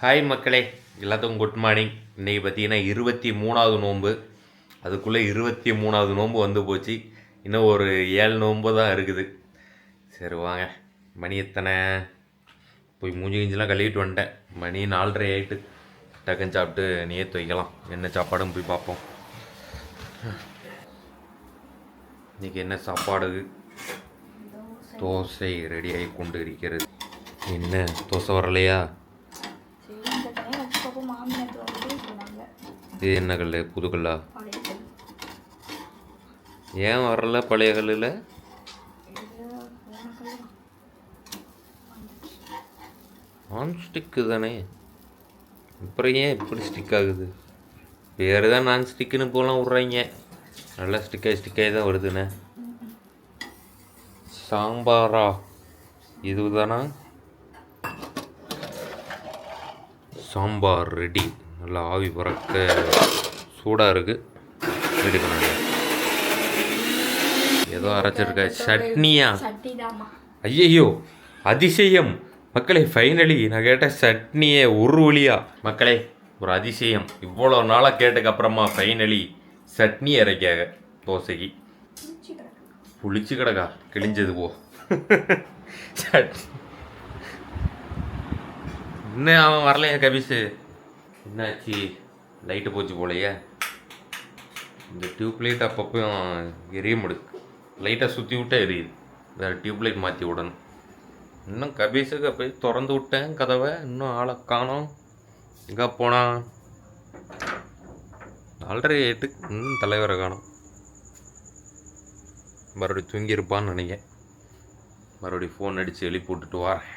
Hi மக்களே எல்லாத்துக்கும் good morning இன்றைக்கி பார்த்தீங்கன்னா இருபத்தி மூணாவது நோன்பு. அதுக்குள்ளே இருபத்தி மூணாவது நோன்பு வந்து போச்சு. இன்னும் ஒரு ஏழு நோன்பு தான் இருக்குது. சரி வாங்க. மணி எத்தனை? போய் மூஞ்சி கிஞ்சிலாம் கழுவிட்டு வந்துட்டேன். மணி நாலரை ஆகிட்டு டக்குன்னு சாப்பிட்டு நீயே துவைக்கலாம். என்ன சாப்பாடும் போய் பார்ப்போம். இன்றைக்கி என்ன சாப்பாடு? தோசை ரெடியாகி கொண்டு இருக்கிறது. என்ன? தோசை வரலையா சரி இந்த தனியாக வச்சுக்கோ மாமியார் வந்து சொன்னாங்க இது என்ன கல் புது கல்லா பழைய கல். ஏன் வரல பழைய கல்லில்? போன கல் தான். அப்புறம் ஏன் இப்படி ஸ்டிக் ஆகுது? வேறு தான் நான் ஸ்டிக்குன்னு போலாம் விட்றாங்க. நல்லா ஸ்டிக்காகி ஸ்டிக்காகி தான் வருதுண்ணே. சாம்பாரா? இதுதானா? சாம்பார் ரெடி நல்லா ஆவி பறக்க சூடாக இருக்குது எடுக்கணும் ஏதோ அரைச்சிருக்க. சட்னியா? ஐயையோ அதிசயம். மக்களே ஃபைனலி நான் கேட்ட சட்னியே ஒரு வழியா மக்களே ஒரு அதிசயம். இவ்வளோ நாளாக கேட்டதுக்கு அப்புறமா ஃபைனலி சட்னி இறக்காக தோசைக்கு. புளிச்சு கிடக்கா. கிழிஞ்சது போ. சட்னி. இன்னும் அவன் வரலையா கபிஸு என்னாச்சு? லைட்டு போச்சு போலையே. இந்த டியூப் லைட் அப்பப்போ எரிய முடியுது லைட்டை சுற்றி விட்டால் எரியுது. வேறு டியூப் லைட் மாற்றி விடணும். இன்னும் கபீஸுக்கு போய் திறந்து விட்டேன் கதவை. இன்னும் ஆளை காணோம். எங்கே போனான் ஆல்ரெடி எட்டு இன்னும் தலைவரை காணும். மறுபடியும் தூங்கியிருப்பான்னு நினைக்கிறேன். மறுபடியும் ஃபோன் அடித்து எழுப்பி விட்டுட்டு வரேன்.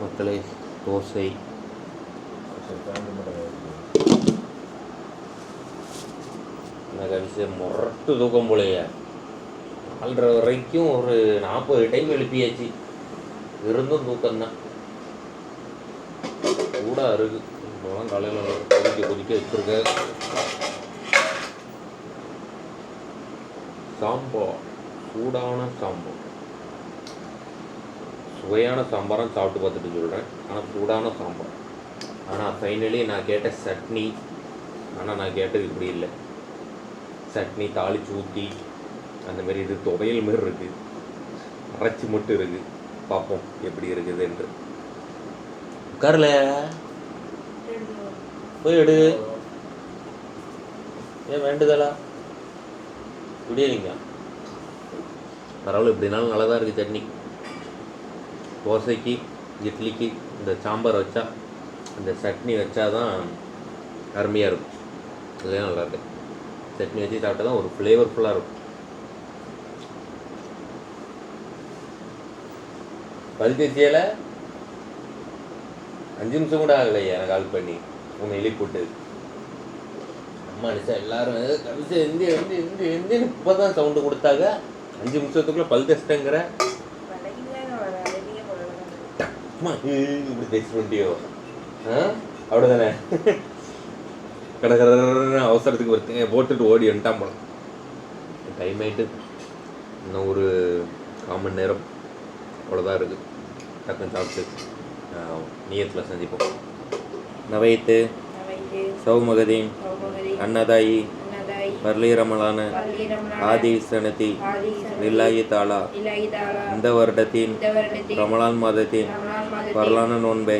மக்களே தோசை. எனக்கு விஷயம் முரட்டு தூக்கம் போலையே. நாலரை வரைக்கும் ஒரு நாற்பது டைம் எழுப்பியாச்சு. இருந்தும் தூக்கம்தான். சூடாக இருக்கு. இப்போலாம் காலையில் கொதிக்க கொதிக்க வச்சுருக்க சாம்போ. சூடான சாம்பார் சுவையான சாம்பாரம் சாப்பிட்டு பார்த்துட்டு சொல்கிறேன் ஆனால் சூடான சாம்பார் ஆனால் ஃபைனலி நான் கேட்ட சட்னி. ஆனால் நான் கேட்டது இப்படி இல்லை. சட்னி தாளிச்சு ஊற்றி அந்த மாதிரி இது துவையல் மாதிரி இருக்குது அரைச்சி மட்டும் இருக்குது பார்ப்போம் எப்படி இருக்குது என்று. உட்காரல. போய் எடு. ஏன் வேண்டுதலா? குடியலிங்க பரவாயில்ல இப்படினாலும் நல்லா தான் இருக்குது சட்னி. தோசைக்கு இட்லிக்கு இந்த சாம்பார் வச்சா இந்த சட்னி வச்சா தான் அருமையாக இருக்கும் இதுலேயும் நல்லாயிருக்கு சட்னி வச்சு சாப்பிட்டா தான் ஒரு ஃப்ளேவர்ஃபுல்லாக இருக்கும். பல் அஞ்சு நிமிஷம் கூட ஆகலையே எனக்கு கால் பண்ணி. உன்னை எழுப்பி போட்டு அம்மா நிசா எல்லாரும் கவிசா எந்தி எந்தி எந்தி எந்த இப்போ தான் சவுண்டு கொடுத்தாங்க. அஞ்சு நிமிஷத்துக்குள்ளே பல் தேச்சிட்டேங்கிற இப்படி பேச பண்ணிட்டியோ ஆ? அவ்வளோதானே கடற்கரை அவசரத்துக்கு ஒருத்தங்க போட்டுட்டு ஓடி வந்துட்டான் போல டைம் ஆகிட்டு இன்னும் ஒரு கால் மணி நேரம் அவ்வளோதான் இருக்குது டக்குன்னு சாப்பிட்டு நியத்தில் சந்திப்போம் நவைத்து நவைத்து சௌமகதீன் அன்னதாயி அன்னதாய் வர்லீரமலான பல்லீரமலான ஆதிசனதி தாலா இந்த வருடத்தின் ரமலான் மாதத்தின் வரலான நோன்பை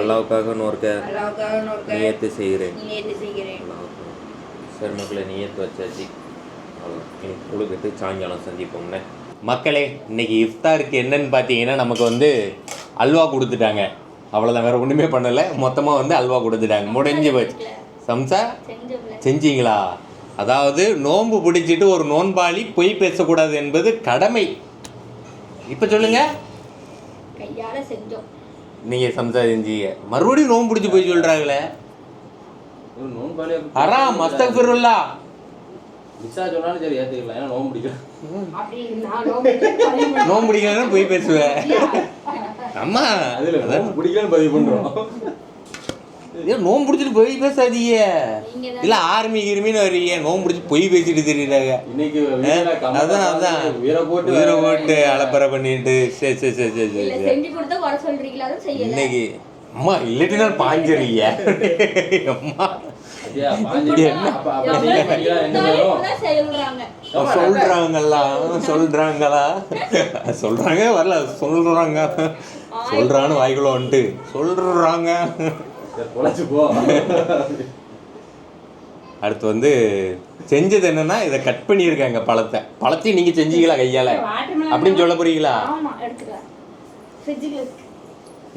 அல்லாவுக்காக நோர்க்க நியத்து செய்கிறேன். சரி மக்களே நியத்து வச்சாச்சு. அவ்வளோதான் இனி குழுக்கிட்டு சாயங்காலம் சந்திப்போம்னே. மக்களே இன்னைக்கு இஃப்தாருக்கு என்னன்னு பார்த்தீங்கன்னா நமக்கு வந்து அல்வா கொடுத்துட்டாங்க. அவ்வளோதான் வேற ஒன்றுமே பண்ணலை. மொத்தமாக வந்து அல்வா கொடுத்துட்டாங்க. முடிஞ்சு போச்சு. சம்சா செஞ்சீங்களா? அதாவது நோன்பு பிடிச்சிட்டு ஒரு நோன்பாளி பொய் பேசக்கூடாது என்பது கடமை. இப்போ சொல்லுங்க. கையால செஞ்சோம். நீங்கள் சம்சா செஞ்சீங்க. மறுபடியும் நோன்பு பிடிச்சி போய் சொல்கிறாங்களே ஹராம் மஸ்தக்ஃபிருல்லா. மிஸ்ஸா சொன்னாலும் சரி ஏற்றுக்கலாம் ஏன்னா நோம்பு நான் நோம்பு பிடிக்கலன்னு போய் பேசுவேன். அம்மா அதில் நோம்பு பிடிக்கலன்னு பதிவு பண்ணுறோம் ஏன் நோம்பு பிடிச்சிட்டு போய் தான். இல்ல ஆர்மி கிருமின்னு வரீங்க நோம்பு பிடிச்சி பொய் பேசிட்டு தெரியுறாங்க. இன்னைக்கு அதான் அதான். உயிரை போட்டு அலப்பறை பண்ணிட்டு சரி சரி சரி சரி இல்ல சரி இன்னைக்கு அம்மா இல்லாட்டினா பாஞ்சிருங்க அம்மா. ஐயா, பாஞ்சு என்ன? அப்ப அப்ப நீங்க பண்ணீங்களா என்ன வரும் சொல்றாங்க சொல்றாங்களா? சொல்றாங்களா? சொல்றாங்க வரல. சொல்றாங்க. சொல்றான்னு வாய்க்குள்ள வந்துட்டு சொல்றாங்க. பொழைச்சு போ. அடுத்து வந்து செஞ்சது என்னன்னா இதை கட் பண்ணியிருக்காங்க பழத்தை. பழத்தையும் நீங்க செஞ்சீங்களா கையால? அப்படின்னு சொல்ல போறீங்களா?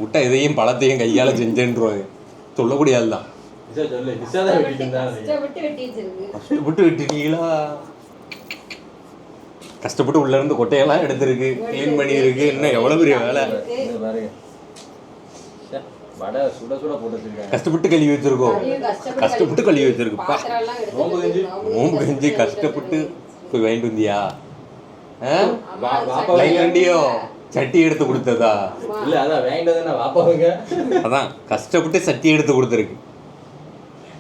விட்டா இதையும் பழத்தையும் கையால செஞ்சேன்றுவாங்க சொல்லக்கூடிய ஆள் தான். கஷ்டப்பட்டு வெட்டி வச்சிருக்கு கஷ்டப்பட்டு விட்டுட்டீங்களா? கஷ்டப்பட்டு உள்ள இருந்து கொட்டையெல்லாம் எடுத்திருக்கு. க்ளீன் பண்ணியிருக்கு. இன்னும் எவ்வளவு பெரிய வேலை? வடை சுட சுட போட்டு வச்சிருக்காங்க. கஷ்டப்பட்டு கழுவி வச்சிருக்கோம். கஷ்டப்பட்டு கழுவி வச்சிருக்குப்பா எல்லாம் நோம்பு கஞ்சி. நோம்பு கஞ்சி கஷ்டப்பட்டு போய் வாங்கிட்டு வந்தியா? வண்டியோ? சட்டி எடுத்து கொடுத்ததா? இல்ல அதான் நான் வாப்பாவுங்க அதான் கஷ்டப்பட்டு சட்டி எடுத்து கொடுத்துருக்கு.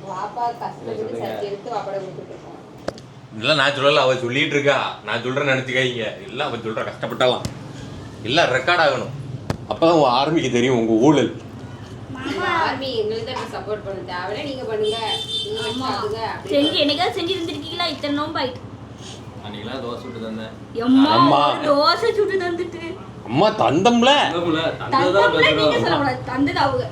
வாப்பா கஷ்டப்பட்டு சட்டி எடுத்து வாப்பட கொடுத்துட்டு இருக்கோம் இல்லை நான் சொல்லல அவ சொல்லிட்டு இருக்கா. நான் சொல்றேன்னு நினைச்சுக்காதீங்க. இல்லை அவ சொல்ற கஷ்டப்பட்டாலாம். இல்லை ரெக்கார்ட் ஆகணும். அப்பதான் உங்க ஆர்மிக்கு தெரியும் உங்க ஊழல். ஆர்மி எங்களுக்கு தான் சப்போர்ட் பண்ண தேவையில்ல நீங்க பண்ணுங்க. செஞ்சு என்னைக்காவது செஞ்சு இருந்திருக்கீங்களா இத்தனை நோம்பு ஆயிட்டு அன்னைக்கெல்லாம் தோசை சுட்டு தந்தேன். எம்மா தோசை சுட்டு தந்துட்டு. அம்மா தந்தம்ல? தந்தமுல, நீங்க பேசுறோம். சொல்லக்கூடாது. தந்தது அவங்க.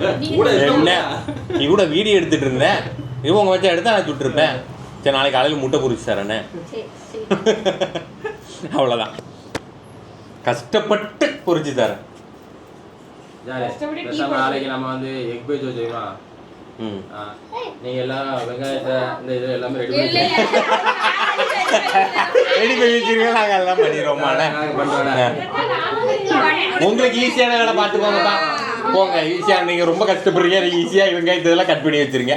ஏ, கூட வீடியோ எடுத்துட்டு இருந்தேன். இவங்க வச்சா எடுத்தா நான் சுட்டிருப்பேன். சரி நாளைக்கு காலையில் முட்டை பொரிச்சு தரேனே சரி சரி. அவ்வளோதான் கஷ்டப்பட்டு பொரிச்சு தரேன் ஜாலி. கஷ்டப்பட்டு டீ பேசாம போட்டு நாளைக்கு நம்ம வந்து எக் பேஜ் வச்சுக்கலாம் ம். நீங்க எல்லாம் வெங்காயத்தை இந்த இது எல்லாமே ரெடி பண்ணி ரெடி பண்ணி வச்சிருக்கீங்க நாங்கள் எல்லாம் நாங்க பண்றோம். உங்களுக்கு ஈஸியான வேலை பார்த்துக்கோங்கப்பா போங்க ஈஸியா நீங்க ரொம்ப கஷ்டப்படுறீங்க. நீங்க ஈஸியா வெங்காயத்தை இதெல்லாம் கட் பண்ணி வச்சிருங்க.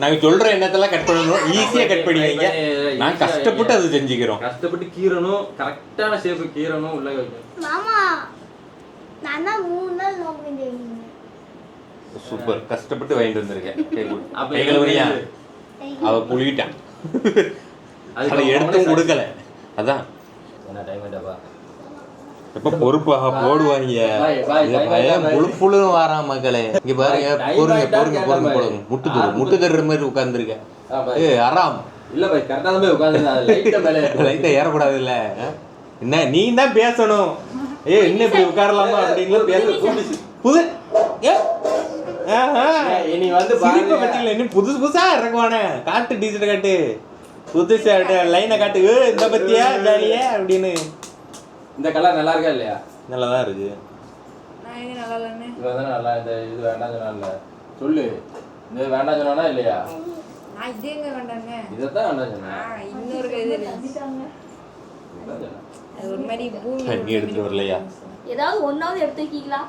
நாங்க சொல்ற எண்ணத்தெல்லாம் கட் பண்ணணும். ஈஸியா கட் பண்ணி வைங்க. நான் கஷ்டப்பட்டு அதை செஞ்சுக்கிறோம். கஷ்டப்பட்டு கீரணும் கரெக்டான ஷேப்பு கீரணும் உள்ள நான் தான் மூணு நாள் நோம்பு செஞ்சேன் சூப்பர். கஷ்டப்பட்டு வாங்கிட்டு வந்திருக்கேன். அப்ப அவ அதுக்கு அதை எடுத்தும் கொடுக்கல. அதான். என்ன டைம் ஆயிட்டாப்பா எப்ப பொறுப்பாக போடுவாங்க? புழுன்னு வாரான் மக்களே. இங்க பாருங்க பொறுங்க பொறுங்க பொறுங்க. பொறுங்க. முட்டு தரு முட்டு தர்ற மாதிரி உட்கார்ந்துருக்க. ஏ அறாம். இல்ல பாய் கரெக்டா தான் போய் உட்காந்து லைட்டா மேல லைட்டா ஏறக்கூடாது இல்ல என்ன நீ தான் பேசணும். ஏ என்ன இப்படி உட்காரலாமா அப்படின்னு பேச புது ஏ? ஆஹா. ஏய், இனி வந்து சிரிப்பை. பத்தியில இன்னும் புதுசு புதுசா இறக்குவானே காட்டு டீச்சர் காட்டு. புதுசா லைனை காட்டு. இந்த பத்தியா ஜாலியா அப்படின்னு. இந்த கலர் நல்லா இருக்கா இல்லையா? நல்லாதான் இருக்கு. நான் இது நல்லா நல்லா இந்த இது வேண்டாம் சொன்னால சொல்லு. இந்த இது வேண்டாம் சொன்னானா இல்லையா? இதைத்தான் வேண்டாம் சொன்னேன். இன்னொரு ஒரு மாதிரி தண்ணி எடுத்துட்டு வரலையா? ஏதாவது ஒன்னாவது எடுத்துருக்கீங்களா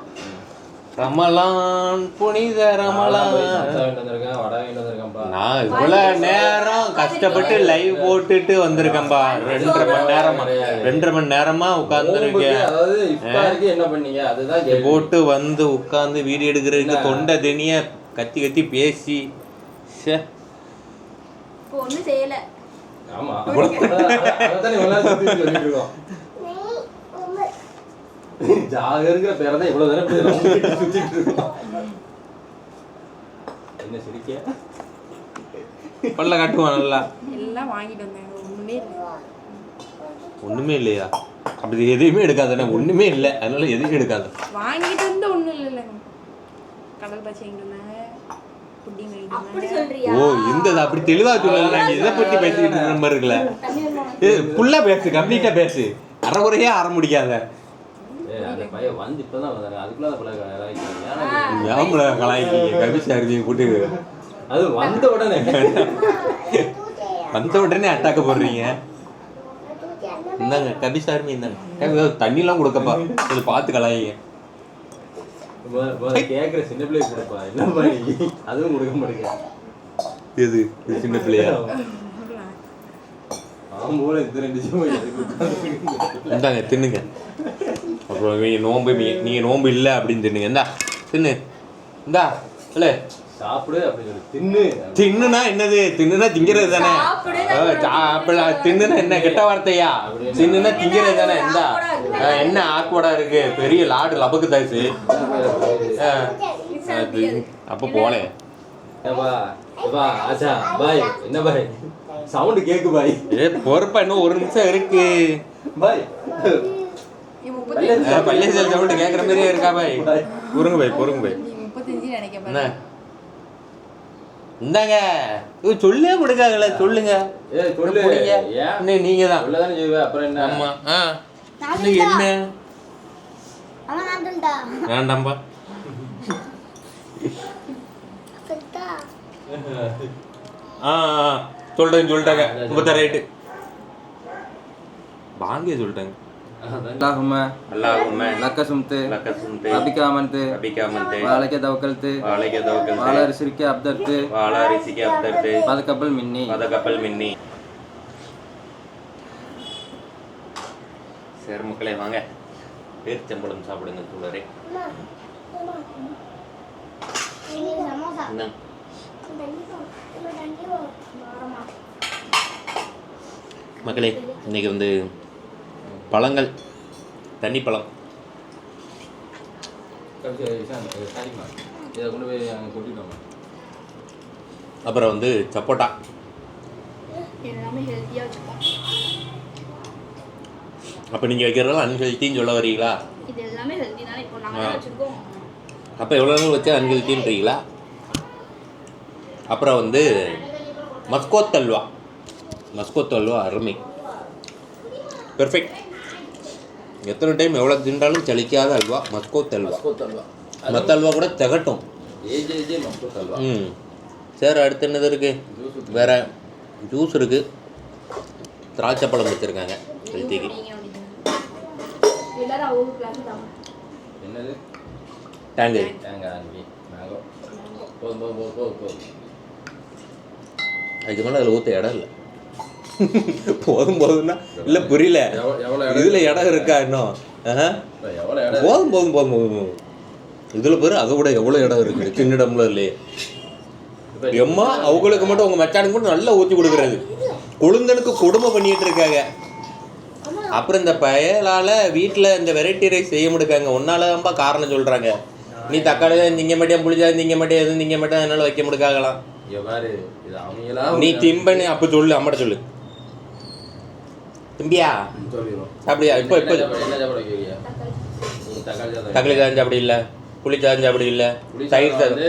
ரமலான் புனித ரமலான். நான் இவ்வளவு நேரம் கஷ்டப்பட்டு லைவ் போட்டுட்டு வந்திருக்கேன்பா. ரெண்டரை மணி நேரமா ரெண்டரை மணி நேரமா உட்கார்ந்துருக்கேன். அதாவது இஃப்தாருக்கு என்ன பண்ணீங்க? அதுதான் கேள்வி. போட்டு வந்து உட்கார்ந்து வீடியோ எடுக்கிறதுக்கு? தொண்டை தெனிய கத்தி கத்தி பேசி. இப்போ ஒன்றும் செய்யல. ஜாகருங்கிற பேரை தான் இவ்வளவு நேரம் இப்படி round அடிச்சு சுத்திட்டு இருக்கோம். என்ன சிரிக்க? பல்ல காட்டுவான் நல்லா? எல்லாம் வாங்கிட்டு வந்தேன். ஒண்ணுமே இல்லை. ஒண்ணுமே இல்லையா? அப்படி எதையுமே எடுக்காதானே ஒண்ணுமே இல்லை. அதனால எதையும் எடுக்காத. வாங்கிட்டு வந்து ஒண்ணும் இல்லைங்க கடல் பச்சை ஓ இந்த அப்படி தெளிவா சொல்லல நாங்க இதை பத்தி பேசிக்கிட்டு இருக்கிற மாதிரி வருமா ஏ ஃபுல்லா பேசு கம்ப்ளீட்டா பேசு. அரைகுறையா ஆர முடிக்காத. ஏய், அந்த பையன் வந்து இப்பதான் வந்தாங்க அதுக்குள்ள அந்த பிள்ளை இறங்கிட்டாங்க. ஏன்னா, ஞாபக கலாய்க்கு கவிஷா அருதி போட்டு. அது வந்த உடனே. வந்த உடனே அட்டாக்க போடுறீங்க. இந்தாங்க கபிஷ் ஆர்மி இந்தாங்க தண்ணிலாம் கொடுக்கப்பா. இது பார்த்து கலாயிங்க. கேக்குற சின்ன பிள்ளைக்கு கொடுப்பா. என்ன பண்ணி அதுவும் கொடுக்க மாட்டேங்க எது? இது சின்ன பிள்ளையா? அவன் போல இந்த ரெண்டு சும்மா எதுக்கு உட்கார்ந்து இந்தாங்க தின்னுங்க. அப்புறம் நீங்க நோம்பு நீ- நீங்க நோம்பு இல்லை அப்படின்னு தின்னுங்க. இந்தா தின்னு. இந்தா இல்லை சாப்பிடு அப்படின்னு சொல்லி தின்னு. தின்னுனா என்னது? தின்னுனா திங்கிறது தானே? சாப்பிடு, ஆ, சாப்பிடல தின்னுனா என்ன? கெட்ட வார்த்தையா? தின்னுனா திங்கிறது தானே? இந்தா. என்ன ஆக்வர்டா இருக்கு? பெரிய லாடு லபக்கு தாசு ஆ, அது அப்போ ஏப்பா ஆச்சா பாய் என்ன பாய்? சவுண்ட் கேக்கு பாய். ஏ பொறுப்பா இன்னும் ஒரு நிமிஷம் இருக்கு. பாய். பள்ளியசல் சவுண்ட் கேட்குற மாதிரியே இருக்கா பாய்? பொறுங்க பாய் பொறுங்க பாய். என்ன? இந்தாங்க. சொல்லே கொடுக்காங்கல்ல சொல்லுங்க. நீங்க தான் அப்புறம் என்ன? ஆமா ஆ. என்ன? வேண்டாம்பா. ஆ சொல்லிட்டேங்க. சொல்லிட்டாங்க. முப்பத்தாறு ரைட்டு வாங்கிய சொல்லிட்டாங்க அல்லாஹும்ம வாழைக்க தவக்கல்து. வாழைக்க அப்தர்த்து வாழ ரிசிக்க அப்தர்த்து பதக்கப்பல் மின்னி. பதக்கப்பல் மின்னி. சேர் மக்களே வாங்க. பேரிச்சம்பழம் சாப்பிடுங்க தூளரே மக்களே இன்னைக்கு வந்து பழங்கள் தண்ணி பழம். இதை அப்புறம் வந்து சப்போட்டா. எல்லாமே ஹெல்த்தியாக வச்சுப்போம். அப்போ நீங்கள் வைக்கிறதெல்லாம் அன்ஹெல்த்தின்னு சொல்ல வரீங்களா? இது எல்லாமே ஹெல்த்தி தானே. இப்போ. நாங்கள் வச்சுருக்கோம்? அப்போ எவ்வளோ நாள் வச்சா அன்ஹெல்த்தின்றீங்களா அப்புறம் வந்து மஸ்கோத் அல்வா. மஸ்கோத் அல்வா அருமை. பெர்ஃபெக்ட் எத்தனை டைம் எவ்வளோ தின்றாலும் சலிக்காத அல்வா மஸ்கோத் அல்வா. தல்வா மற்ற அல்வா கூட திகட்டும். ம். சரி அடுத்து என்னது இருக்குது வேற ஜூஸ் இருக்குது திராட்சை பழம் வச்சுருக்காங்க ஹெல்த்திக்கு எல்லாரும் அவங்க கிளாஸ் தான் என்னது? டேங்கு தேங்காய் அன்பி மேங்கோ போதும் போதும் போதும் போதும் போதும். அதுக்கு மேலே அதில் ஊற்ற இடம் இல்லை. போதும் போதும்னா இல்லை புரியல. இதில் இடம் இருக்கா இன்னும்? போதும் போதும் போதும் போதும் இதில் பேர் அதை விட எவ்வளோ இடம் இருக்குது? சின்ன இடம்ல இல்லையே எம்மா அவங்களுக்கு மட்டும் உங்கள் மச்சானுக்கு மட்டும் நல்லா ஊற்றி கொடுக்குறது. கொழுந்தனுக்கு கொடுமை பண்ணிட்டு இருக்காங்க. அப்புறம் இந்த பயலால வீட்டில் இந்த வெரைட்டி ரைஸ் செய்ய முடியாங்க ஒன்னால தான்ப்பா காரணம் சொல்கிறாங்க நீ தக்காளி தான் திங்க மாட்டியா புளிச்சா திங்க மாட்டியா எதுவும் திங்க மாட்டேன் அதனால வைக்க அவங்களா நீ திம்பன்னு அப்போ சொல்லு அம்மாட்ட சொல்லு. திம்பியா? அப்படியா? இப்போ இப்போ. தக்காளி சாதம் சாப்பிடு இல்லை. புளி சாதம் சாப்பிடு இல்லை. தயிர் சாதம்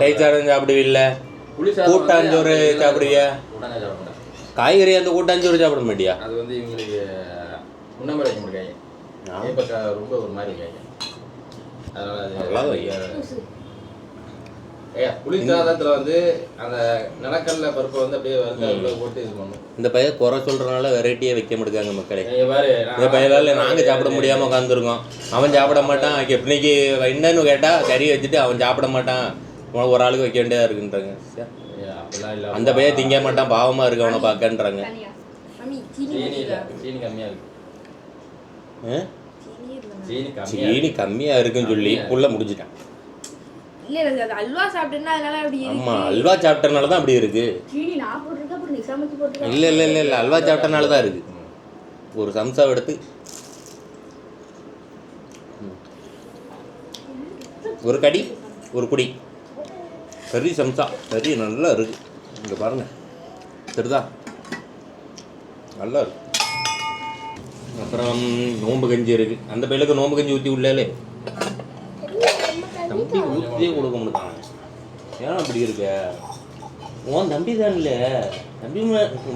தயிர் சாதம் சாப்பிடு இல்லை. கூட்டாஞ்சோறு சாப்பிடுவியா? காய்கறி அந்த கூட்டாஞ்சோறு சாப்பிட மாட்டியா அது வந்து இவங்களுக்கு முன்னம்பரை வைக்க முடியாது. இப்போ ரொம்ப ஒரு மாதிரி இருக்காங்க அதனால அது நல்லா வைங்க. ஏய், புளி சாதத்துல வந்து அந்த நிலக்கடலை பருப்பை வந்து அப்படியே வறுத்து அதுல போட்டு இது பண்ணும். இந்த பையன் குறை சொல்றதுனால வெரைட்டியே வைக்க முடியாங்க மக்களே. இந்த பையனால நாங்க சாப்பிட முடியாம உட்காந்துருக்கோம் அவன் சாப்பிட மாட்டான். இன்னைக்கு என்னன்னு கேட்டா கறி வச்சுட்டு அவன் சாப்பிட மாட்டான். ஒரு ஆளுக்கு வைக்க வேண்டியதா இருக்குன்றாங்க. அந்த பையன் திங்க மாட்டான் பாவமா இருக்கு அவனை பார்க்கன்றாங்க. சீனி கம்மியா இருக்குன்னு சொல்லி புள்ள முடிஞ்சிட்டான். அல்வா சாப்பிட்டனால தான் அப்படி இருக்கு. இல்ல இல்ல இல்ல இல்ல அல்வா சாப்பிட்டனால தான் இருக்கு. ஒரு சம்சாவை எடுத்து. ஒரு கடி ஒரு குடி. கறி சம்சா கறி நல்லா இருக்கு. இங்க பாருங்க. தெரியுதா நல்லா இருக்கு. அப்புறம் நோம்பு கஞ்சி இருக்கு. அந்த பையலுக்கு நோம்பு கஞ்சி ஊற்றி உள்ளே தம்பி ஊற்றியே கொடுக்க முடியும் ஏன் அப்படி இருக்க? உன் தம்பி தான் இல்ல தம்பி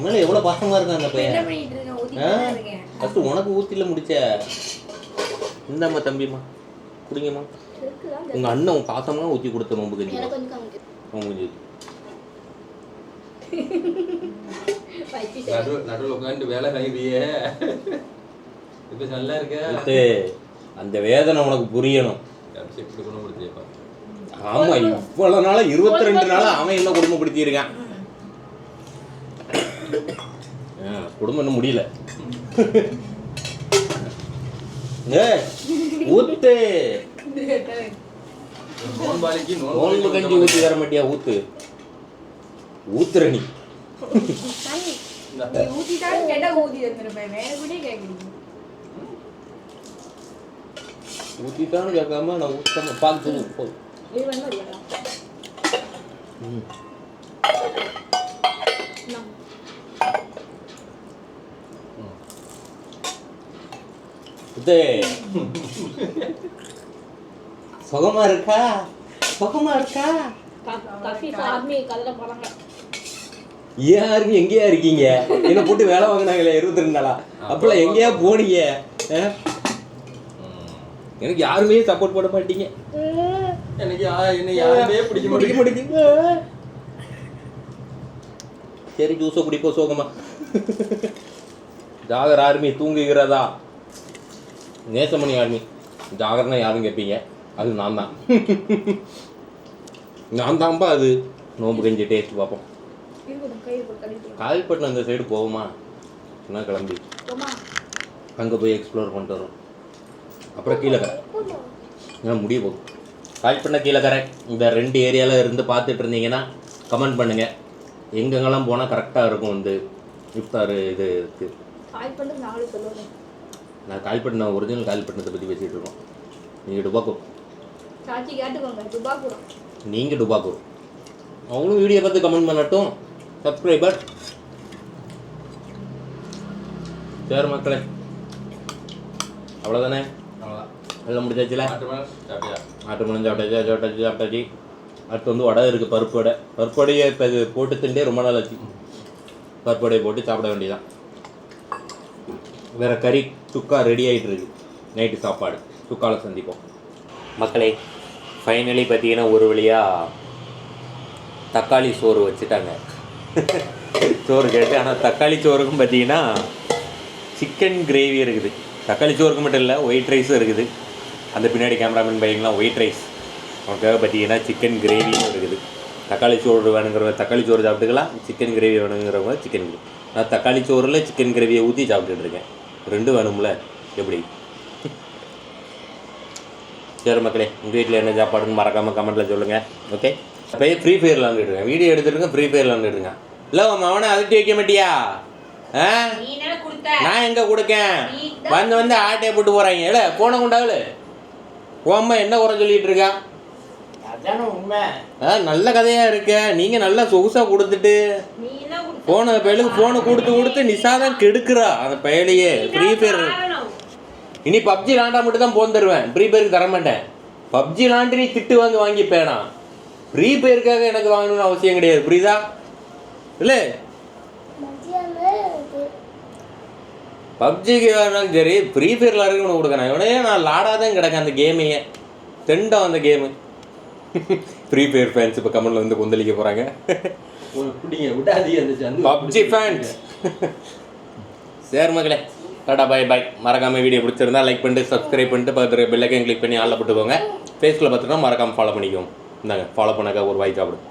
மேல எவ்வளவு பாசமா இருக்கான் அந்த பையன்? ஃபர்ஸ்ட் உனக்கு ஊத்தில முடிச்ச. இந்தாம்மா தம்பிம்மா. குடிங்கம்மா. இருக்குதான் உங்க அண்ணன் உன் பாசம்லாம் ஊத்தி கொடுத்த நோம்பு கஞ்சி வச்சு நடு நடுவில் உட்காந்து வேலை செய்யறியே இப்போ நல்லா இருக்க. அந்த வேதனை உனக்கு புரியணும் இப்படி குணப்படுத்தியப்பா ஆமா இவ்வளவு நாளா இருபத்தி ரெண்டு நாளா அவன் என்ன குடும்பப்படுத்தி இருக்கான் குடும்பம் இன்னும் முடியல ஏய், ஊத்து நோன்பாளிக்கு நோன்பு கஞ்சி ஊத்தி தர மாட்டியா? ஊத்து. ஊத்துற நீ நீ ஊத்திட்டாலும் கேட்டா ஊத்தி தந்துருப்பேன் வேற கூட கேட்குறீங்க ஊத்திட்டான்னு கேட்காம நான் ஊத்தாம பார்த்து போ இது வந்து வரையலாம் இது சுகமா இருக்கா? சுகமா இருக்கா? போகிறாங்க யாருங்க எங்கேயா இருக்கீங்க? என்ன போட்டு வேலை வாங்கினாங்களே இருபத்தி ரெண்டு நாளா? அப்பெல்லாம் எங்கேயா போனீங்க? எனக்கு யாருமே சப்போர்ட் பண்ண மாட்டீங்க. எனக்கு யா- என்ன யாருமே பிடிக்க பிடிக்க மாட்டேங்குது சரி ஜூஸை குடிப்போம் சோகமா. ஜாகர் ஆர்மி தூங்குகிறதா? நேசமணி ஆர்மி. ஜாகர்னா யாரும் கேட்பீங்க அது நான் தான் நான் தான்ப்பா அது. நோம்பு கஞ்சி டேஸ்ட் பார்ப்போம். கால்பட்டினம் அந்த சைடு போவோமா? என்ன கிளம்பி? அங்கே போய் எக்ஸ்ப்ளோர் பண்ணிட்டு வரோம் அப்புறம் கீழே கரை. ஏன் முடிய போகுது. கால்பட்டினம் கீழே கரை. இந்த ரெண்டு ஏரியாவில் இருந்து பார்த்துட்டு இருந்தீங்கன்னா கமெண்ட் பண்ணுங்கள் எங்கெங்கெல்லாம் போனால் கரெக்டாக இருக்கும் வந்து இஃப்தார் இது இருக்குது நான் கால்பட்டினம் ஒரிஜினல் கால்பட்டினத்தை பற்றி பேசிகிட்டு இருக்கோம். நீங்கள் டுபாக்கூர் சாட்சி கேட்டுக்கோங்க துபாக்குறோம் நீங்கள் டுபாக்கூர் அவங்களும் வீடியோ பார்த்து கமெண்ட் பண்ணட்டும். சப்ஸ்கிரைபர் சரி மக்களே. அவ்வளோதானே எல்லாம் சாப்பிட்டியா? ஆட்டு முடிஞ்சு சாப்பிட்டாச்சு சாப்பிட்டாச்சு சாப்பிட்டாச்சு. அடுத்து வந்து வடை இருக்குது பருப்பு வடை. பருப்பு வடையை இப்போ இது போட்டு திண்டே ரொம்ப நாள் ஆச்சு. பருப்பு வடையை போட்டு சாப்பிட வேண்டியதான் வேற கறி சுக்கா ரெடி ஆகிட்டு இருக்கு. நைட்டு சாப்பாடு. சுக்கால சந்திப்போம். மக்களே ஃபைனலி பார்த்தீங்கன்னா ஒரு வழியாக தக்காளி சோறு வச்சுட்டாங்க. சோறு கேட்டு ஆனால் தக்காளி சோறுக்கும் பார்த்தீங்கன்னா சிக்கன் கிரேவி இருக்குது. தக்காளி சோறுக்கு மட்டும் இல்லை ஒயிட் ரைஸும் இருக்குது. அந்த பின்னாடி கேமராமேன் பையங்களாம் ஒயிட் ரைஸ் அவனுக்காக பார்த்தீங்கன்னா சிக்கன் கிரேவியும் இருக்குது. தக்காளி சோறு வேணுங்கிறவங்க தக்காளி சோறு சாப்பிட்டுக்கலாம். சிக்கன் கிரேவி வேணுங்கிறவங்க சிக்கன் கிரேவி நான் தக்காளி சோறில் சிக்கன் கிரேவியை ஊற்றி சாப்பிட்டுட்டு இருக்கேன். ரெண்டும் வேணும்ல? எப்படி? சரி மக்களே உங்கள் வீட்டில் என்ன சாப்பாடுன்னு மறக்காமல் கமெண்ட்டில் சொல்லுங்கள் ஓகே அப்போயே ஃப்ரீ ஃபயர் விளாண்டுடுங்க வீடியோ எடுத்துருங்க ஃப்ரீ ஃபயர் விளாண்டுடுங்க இல்லை உன் அவனை அதட்டி வைக்க மாட்டியா? ஆ? நீ என்ன கொடுத்த. நான் எங்கே கொடுக்கேன்? வந்து வந்து ஆட்டையை போட்டு போகிறாங்க இல்லை போன கொண்டாவில் உன் அம்மா என்ன குறை சொல்லிட்டு இருக்கா? அதான உண்மை. ஆ நல்ல கதையாக இருக்க. நீங்கள் நல்லா சொகுசாக கொடுத்துட்டு. நீ என்ன கொடுத்த ஃபோனை பயலுக்கு ஃபோனை கொடுத்து கொடுத்து நிஷா தான் கெடுக்கிறா. அந்த பயலையே ஃப்ரீ ஃபயர் இனி பப்ஜி விளாண்டா மட்டும் தான் போன் தருவேன். ஃப்ரீ ஃபயருக்கு தர மாட்டேன் பப்ஜி விளாண்டு நீ திட்டு வாங்கி வாங்கிப்பேனா ஃப்ரீ ஃபயருக்காக எனக்கு வாங்கணும்னு அவசியம் கிடையாது. புரியுதா? இல்லை? பப்ஜிக்கு வேணாலும் சரி ஃப்ரீ ஃபயரில் இருக்கணும் கொடுக்குறேன். இவனே நான் லாடாதான் கிடக்கேன் அந்த கேமையே தெண்டம் அந்த கேமு ஃப்ரீ ஃபயர் ஃபேன்ஸ் இப்போ கமெண்ட்ல வந்து கொந்தளிக்க போகிறாங்க பிடிங்க. விடாதீங்க பப்ஜி ஃபேன்ஸ் சரி மகளே டாடா பை பை மறக்காம வீடியோ பிடிச்சிருந்தா லைக் பண்ணிட்டு சப்ஸ்கிரைப் பண்ணிட்டு பக்கத்தில் பெல்லைக்கன் கிளிக் பண்ணி ஆளில் போட்டுக்கோங்க. ஃபேஸில் பார்த்துட்டா மறக்காமல் ஃபாலோ பண்ணிக்கோங்க. இந்தாங்க ஃபாலோ பண்ணாக்கா ஒரு வாய் சாப்பிடும்.